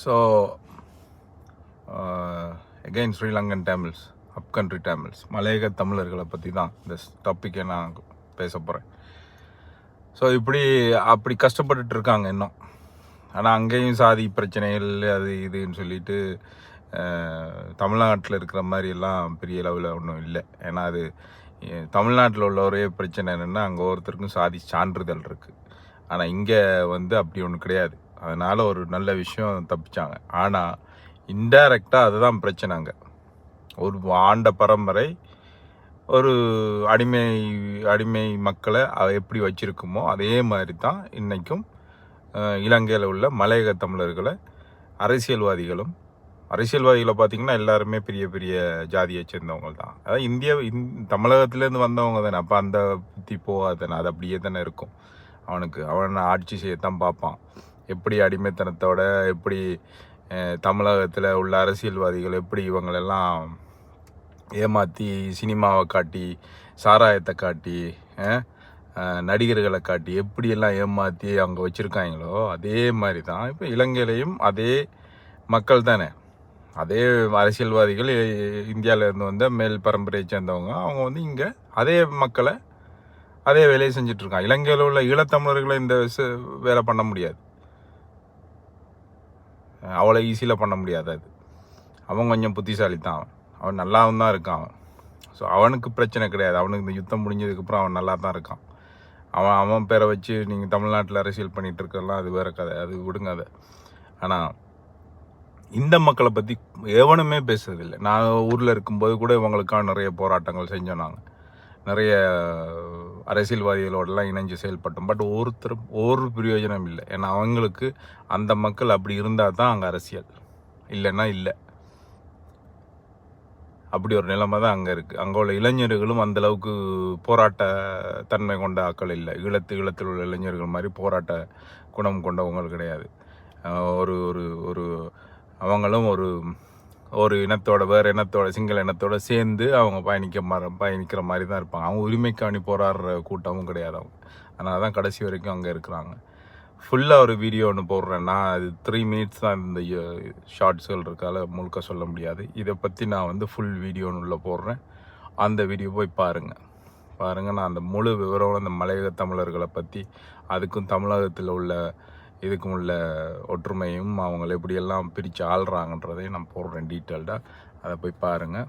So again Sri Lankan Tamils up country Tamils மலையக தமிழர்களை பற்றி தான் இந்த டாப்பிக்கை நான் பேச போகிறேன் ஸோ இப்படி அப்படி கஷ்டப்பட்டுட்டு இருக்காங்க இன்னும். ஆனால் அங்கேயும் சாதி பிரச்சனைகள் அது இதுன்னு சொல்லிட்டு தமிழ்நாட்டில் இருக்கிற மாதிரி எல்லாம் பெரிய லெவலில் ஒன்றும் இல்லை. ஏன்னா அது தமிழ்நாட்டில் உள்ள ஒரே பிரச்சனை என்னென்னா அங்கே ஒருத்தருக்கும் சாதி சான்றிதழ் இருக்குது ஆனால் இங்கே வந்து அப்படி ஒன்று கிடையாது. அதனால் ஒரு நல்ல விஷயம் தப்பிச்சாங்க. ஆனால் இன்டைரக்டாக அதுதான் பிரச்சனைங்க ஒரு ஆண்ட பரம்பரை ஒரு அடிமை அடிமை மக்களை எப்படி வச்சுருக்குமோ அதே மாதிரி தான் இன்றைக்கும் இலங்கையில் உள்ள மலையக தமிழர்களை அரசியல்வாதிகளும் அரசியல்வாதிகளை பார்த்திங்கன்னா எல்லாருமே பெரிய பெரிய ஜாதியை சேர்ந்தவங்க தான். அதாவது இந்தியா இந் தமிழகத்துலேருந்து வந்தவங்க தானே. அப்போ அந்த புத்தி போகாது தானே. அது அப்படியே தானே இருக்கும். அவனுக்கு அவனை ஆட்சி செய்யத்தான் பார்ப்பான். எப்படி அடிமைத்தனத்தோட எப்படி தமிழகத்தில் உள்ள அரசியல்வாதிகள் எப்படி இவங்களெல்லாம் ஏமாற்றி சினிமாவை காட்டி சாராயத்தை காட்டி நடிகர்களை காட்டி எப்படியெல்லாம் ஏமாற்றி அவங்க வச்சுருக்காங்களோ அதே மாதிரி தான் இப்போ இலங்கையிலையும் அதே மக்கள் தானே. அதே அரசியல்வாதிகள் இந்தியாவிலேருந்து வந்த மேல் பரம்பரையை சேர்ந்தவங்க. அவங்க வந்து இங்கே அதே மக்களை அதே வேலையை செஞ்சிட்ருக்காங்க இலங்கையில் உள்ள ஈழத்தமிழர்களை இந்த வேலை பண்ண முடியாது. அவ்வளோ ஈஸியில் பண்ண முடியாது அது. அவன் கொஞ்சம் புத்திசாலி தான் அவன். அவன் நல்லாவும் தான் இருக்கான் அவன். ஸோ அவனுக்கு பிரச்சனை கிடையாது. அவனுக்கு இந்த யுத்தம் முடிஞ்சதுக்கப்புறம் அவன் நல்லா தான் இருக்கான். அவன் அவன் பேரை வச்சு நீங்கள் தமிழ்நாட்டில் அரசியல் பண்ணிகிட்டு இருக்கலாம் அது வேற கதை. அது விடுங்க அதை. ஆனால் இந்த மக்களை பற்றி எவனுமே பேசுறதில்லை. நான் ஊரில் இருக்கும்போது கூட இவங்களுக்காக நிறைய போராட்டங்கள் செஞ்சோம் நாங்கள் நிறைய அரசியல்வாதிகளோடலாம் இணைஞ்சு செயல்பட்டோம். பட் ஒருத்தர் ஒரு பிரயோஜனம் இல்லை. ஏன்னா அவங்களுக்கு அந்த மக்கள் அப்படி இருந்தால் தான் அங்கே அரசியல். இல்லைன்னா இல்லை. அப்படி ஒரு நிலைமை தான் அங்கே இருக்குது அங்கே உள்ள இளைஞர்களும் அந்தளவுக்கு போராட்ட தன்மை கொண்ட ஆட்கள் இல்லை. ஈழத்து ஈழத்தில் உள்ள இளைஞர்கள் மாதிரி போராட்ட குணம் கொண்டவங்கள் கிடையாது. ஒரு ஒரு ஒரு அவங்களும் ஒரு ஒரு இனத்தோட வேறு இனத்தோட சிங்கள இனத்தோட சேர்ந்து அவங்க பயணிக்க மாதிரி பயணிக்கிற மாதிரி தான் இருப்பாங்க. அவங்க உரிமைக்காணி போராடுற கூட்டமும் கிடையாது அவங்க. அதனால தான் கடைசி வரைக்கும் அங்கே இருக்கிறாங்க. ஃபுல்லாக ஒரு வீடியோ ஒன்று போடுறேன்னா அது த்ரீ மினிட்ஸ் தான் இந்த ஷார்ட்ஸ்கள் இருக்கால முழுக்க சொல்ல முடியாது. இதை பற்றி நான் வந்து ஃபுல் வீடியோன்னு உள்ளே போடுறேன். அந்த வீடியோ போய் பாருங்கள் பாருங்கள் நான் அந்த முழு விவரம் அந்த மலையக தமிழர்களை பற்றி அதுக்கும் தமிழகத்தில் உள்ள இதுக்கும் உள்ள ஒற்றுமையும் அவங்கள எப்படியெல்லாம் பிரித்து ஆள்றாங்கன்றதையும் நான் போடுறேன் டீட்டெயில்டாக அதை போய் பாருங்கள்